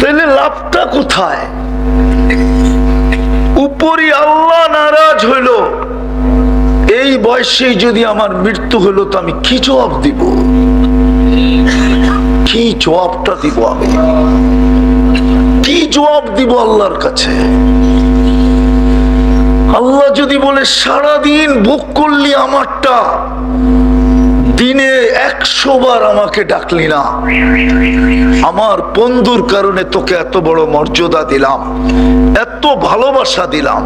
তাহলে লাভটা কোথায়? উপরই আল্লাহ নারাজ হইল। এই বয়সে যদি আমার মৃত্যু হলো, তো আমি কি জবাব দিব? কি জবাবটা দিব আমি? কি জবাব দিব আল্লাহর কাছে? আল্লাহ যদি বলে, সারাদিন ভোগ করলি আমারটা দিনে একশো বার আমাকে ডাকলি না। আমার বন্ধুর কারণে তোকে এত বড় মর্যাদা দিলাম, এত ভালোবাসা দিলাম।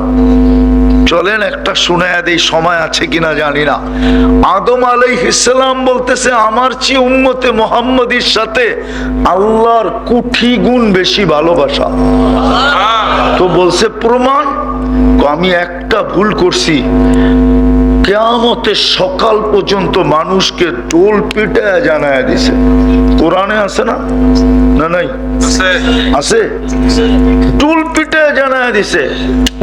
চলেন একটা শুনে দেই, সময় আছে কিনা জানি না। আদম আলাই ইসলাম বলতেছে, আমার চেয়ে উম্মতে মোহাম্মদীর সাথে আল্লাহর কুঠি গুণ বেশি ভালোবাসা। তো বলছে, প্রমাণ? আমি একটা ভুল করছি। কেয়ামতের সকাল পর্যন্ত মানুষকে টোল পিটায় জানায় দিছে। কোরআনে আছে না? না নাই? আছে। টুল পিটে জানায় দিছে,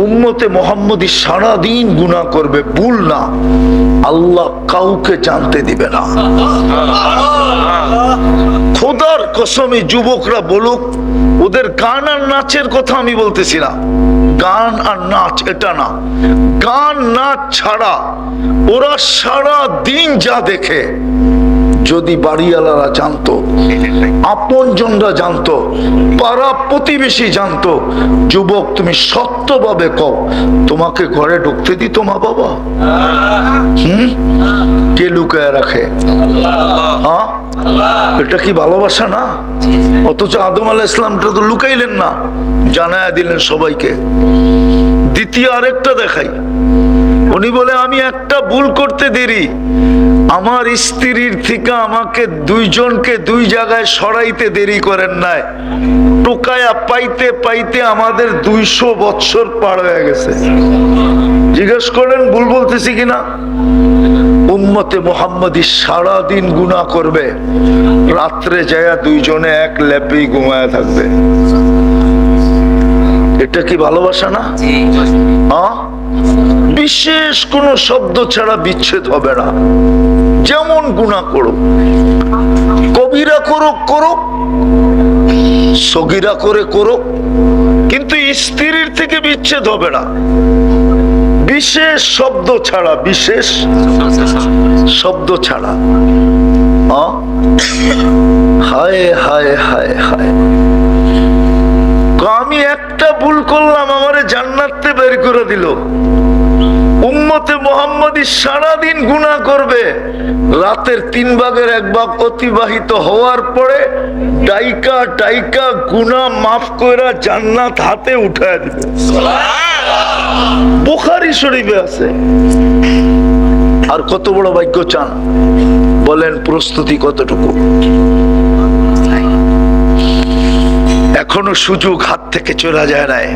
উম্মতে মোহাম্মদী সারাদিন গুনাহ করবে, ভুল না। আল্লাহ কাউকে জানতে দিবে না। খোদার কসমে যুবকরা বলুক, ওদের গান আর নাচের কথা আমি বলতেছি না। গান আর নাচ এটা না। গান, নাচ ছাড়া ওরা সারা দিন যা দেখে যদি বাড়িওয়ালারা জানতো, আপনজনরা জানতো, পাড়া প্রতিবেশী জানতো, যুবক তুমি সত্যভাবে কও, তোমাকে ঘরে ঢুকতে দিত মা বাবা? হুম? কে লুকায় রাখে? হ্যাঁ? এটা কি ভালোবাসা না? অথচ আদম আলাহ ইসলামটা তো লুকাইলেন না, জানায় দিলেন সবাইকে। দ্বিতীয় আরেকটা দেখাই। উনি বলে, আমি একটা ভুল করতে দেরি। আমার স্ত্রীর থেকে আমাকে দুইজনকে দুই জায়গায় সরাইতে দেরি করেন নাই। টোকায়া পাইতে পাইতে আমাদের দুইশো বৎসর পার হয়ে গেছে। জিজ্ঞেস করেন, ভুল বলতেছি কিনা? উম্মতে মোহাম্মদী সারাদিন গুণা করবে। রাত্রে যায় দুইজনে এক ল্যাপেই ঘুমায় থাকবে। এটা কি ভালোবাসা না? বিশেষ কোন শব্দ ছাড়া বিচ্ছেদ হবে না। যেমন গুণা করো। কবিরা করুক করুক। সগিরা করে করুক। কিন্তু স্ত্রীর থেকে বিচ্ছেদ হবে না। বিশেষ শব্দ ছাড়া বিশেষ শব্দ ছাড়া। হ্যাঁ? হায় হায় হায় হায়। আমি একটা ভুল করলাম আমারে জান্নাতে বের করে দিল। উম্মতে মোহাম্মদী সারাদিন গুনাহ করবে। রাতের তিন ভাগের এক ভাগ অতিবাহিত হওয়ার পরে ডাইকা ডাইকা গুনাহ মাফ কইরা জান্নাত হাতে উঠায় দিবে বুখারি শরীফে আছে। আর কত বড় ভাগ্য চান বলেন প্রস্তুতি কতটুকু? এখনও সুযোগ হাত থেকে চলে যায় নাই।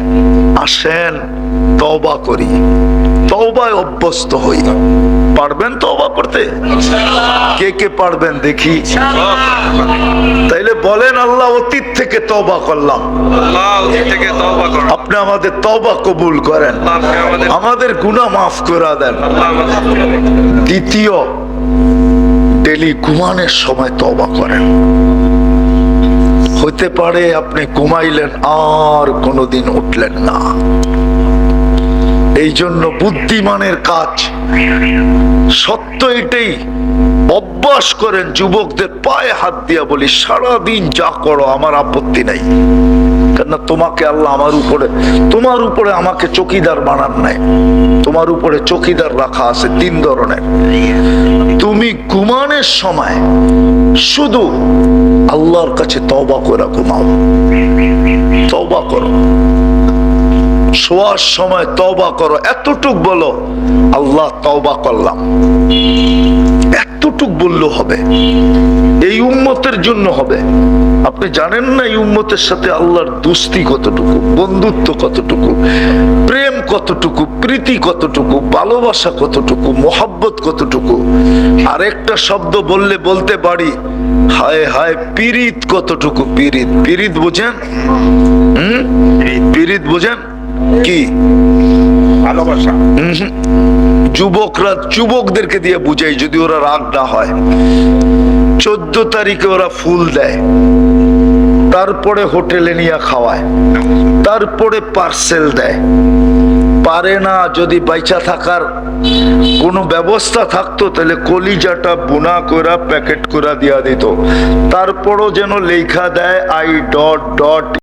আসেন তওবা করি। তওবায় অভ্যস্ত হই। পারবেন তওবা করতে? কে কে পারবেন দেখি। তাইলে বলেন আল্লাহ অতীত থেকে তওবা করলাম। আপনি আমাদের তওবা কবুল করেন। আমাদের আমাদের গুনাহ মাফ করে দেন। দ্বিতীয় ডেলি ঘুমানোর সময় তবা করেন। হতে পারে আপনি ঘুমাইলেন আর কোনোদিন উঠলেন না। এই জন্য বুদ্ধিমানের কাজ সত্য এটাই। অভ্যাস করেন যুবকদের পায়ে হাত দিয়া বলি, সারাদিন যা করো, আমার আপত্তি নাই। কেননা তোমাকে আল্লাহ আমার উপরে, তোমার উপরে আমাকে চকিদার বানান নাই। তোমার উপরে চকিদার রাখা আছে তিন ধরনের। তুমি ঘুমানোর সময় শুধু আল্লাহর কাছে তওবা করে ঘুমাও। তওবা করো। শোয়ার সময় তওবা করো। এতটুক বলো, আল্লাহ তওবা করলাম। এতটুক বললেও হবে। এই উম্মতের জন্য হবে। আপনি জানেন না এই উম্মতের সাথে আল্লাহর দুস্তি কতটুকু, বন্ধুত্ব কতটুকু, প্রেম কতটুকু, প্রীতি কতটুকু, ভালোবাসা কতটুকু, মোহাব্বত কতটুকু। আরেকটা শব্দ বললে বলতে পারি, হায় হায়, পীড়িত কতটুকু পীড়িত? পীড়িত বোঝেন? হুম? পীড়িত বুঝেন? কি? ভালোবাসা। যুবকরা যুবকদেরকে দিয়ে বুঝাই যদি ওরা রাগ না হয়। চোদ্দ তারিখে ওরা ফুল দেয়। তারপরে হোটেলে নিয়ে খাওয়ায়। তারপরে পার্সেল দেয়। পারে না যদি বাইচা থাকার কোনো ব্যবস্থা থাকতো তাহলে কলিজাটা বুনা করা প্যাকেট করা দিয়া দিত। তারপরও যেন লেখা দেয় আই ডট ডট